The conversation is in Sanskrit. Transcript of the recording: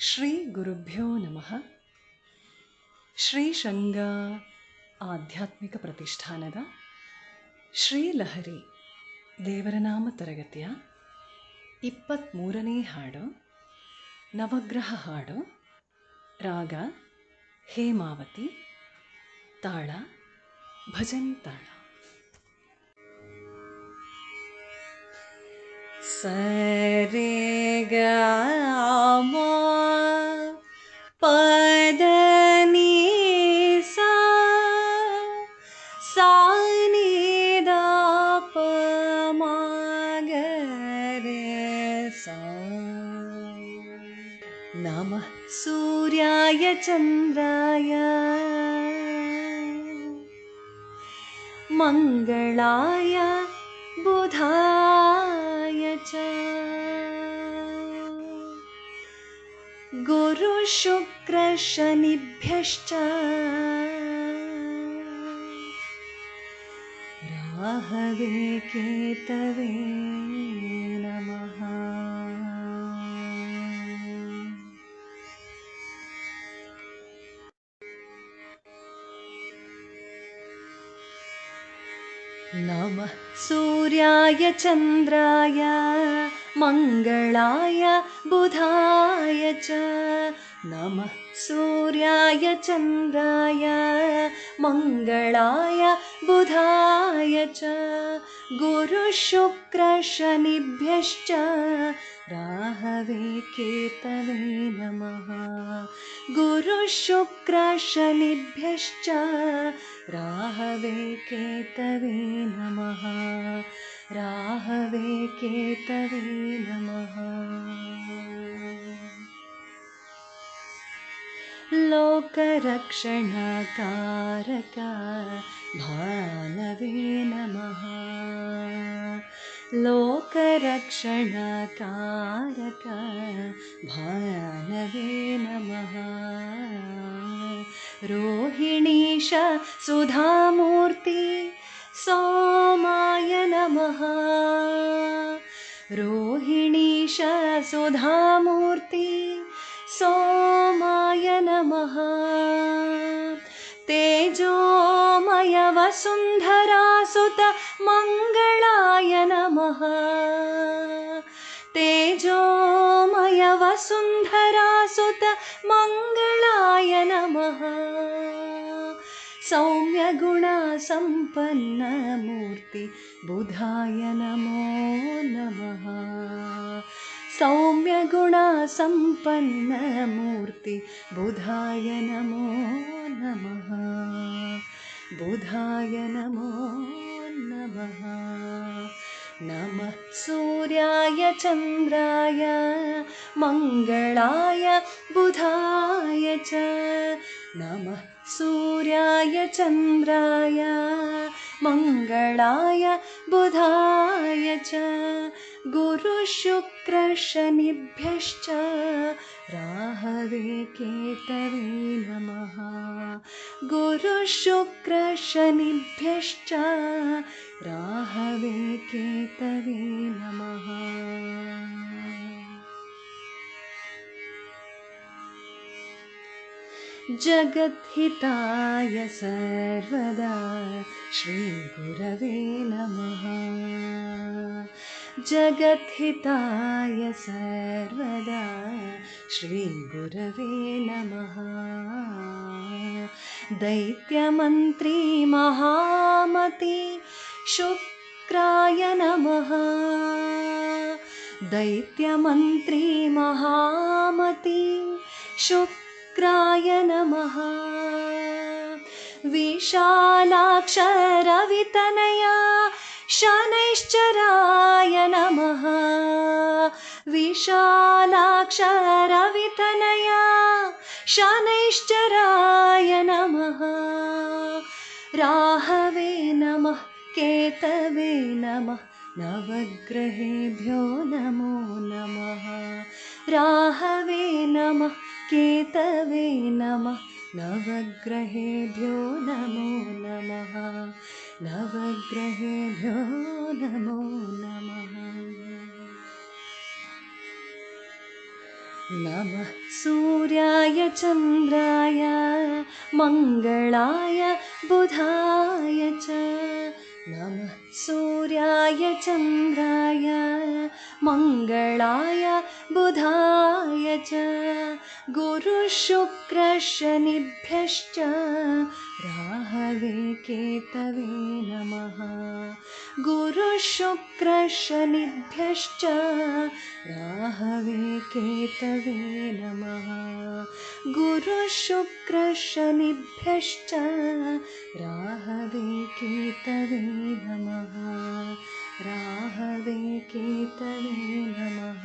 ಶ್ರೀಗುರುಭ್ಯೋ ನಮಃ. ಶ್ರೀ ಶಂಗ ಆಧ್ಯಾತ್ಮಿಕ ಪ್ರತಿಷ್ಠಾನದ ಶ್ರೀಲಹರಿ ದೇವರನಾಮ ತರಗತಿಯ ಇಪ್ಪತ್ತ್ಮೂರನೇ ಹಾಡು, ನವಗ್ರಹ ಹಾಡು, ರಾಗ, ಹೇಮಾವತಿ, ತಾಳ, ಭಜನ್ ತಾಳ. ಸರೆ नमः सूर्याय चन्द्राय। मङ्गलाय बुधाय च। गुरुशुक्रशनिभ्यश्च राहवे केतवे नमः। नमः सूर्याय चन्द्राय मङ्गलाय बुधाय च। नमः सूर्याय चन्द्राय मङ्गलाय बुधाय च गुरुशुक्रशनिभ्यश्च राहवे केतवे नमः। गुरुशुक्रशनिभ्यश्च राहवे केतवे नमः। राहवे केतवे नमः लोकरक्षणकारक भानवे नमः लोकरक्षणकारक भानवे नमः रोहिणीश सुधामूर्ति सोमाय नमः। रोहिणीश सुधामूर्ति सोमाय नमः। तेजोमय वसुन्धरासुत मङ्गलाय नमः। वसुन्धरासुत मङ्गलाय नमः। सौम्यगुणसम्पन्नमूर्ति बुधाय नमो नमः सौम्यगुणसम्पन्नमूर्ति बुधाय नमो नमः। बुधाय नमो नमः। नमः सूर्याय चन्द्राय मङ्गलाय बुधाय च। नमः सूर्याय चन्द्राय मङ्गलाय बुधाय च गुरुशुक्रशनिभ्यश्च राहवे केतवे नमः। गुरुशुक्रशनिभ्यश्च राहवे केतवे नमः। जगद्धिताय सर्वदा श्रीगुरवे नमः जगद्धिताय सर्वदा। श्रीगुरवे नमः। दैत्यमन्त्री महामति शुक्राय नमः। दैत्यमन्त्री महामति शुक्राय नमः। विशालाक्षरवितनया शनैश्चराय विशालाक्षरवितनया शनैश्चराय नमः। राहवे नमः केतवे नमः नवग्रहेभ्यो नमो नमः। राहवे नमः केतवे नमः नवग्रहेभ्यो नमो नमः। नवग्रहेभ्यो नमो नमः नमः सूर्याय चन्द्राय मङ्गलाय बुधाय च। नमः सूर्याय चन्द्राय मङ्गलाय बुधाय च गुरुशुक्रशनिभ्यश्च राहवे केतवे नमः। गुरुशुक्रशनिभ्यश्च राहवे केतवे नमः। गुरुशुक्रशनिभ्यश्च राहवे केतवे नमः। राहवे केतवे नमः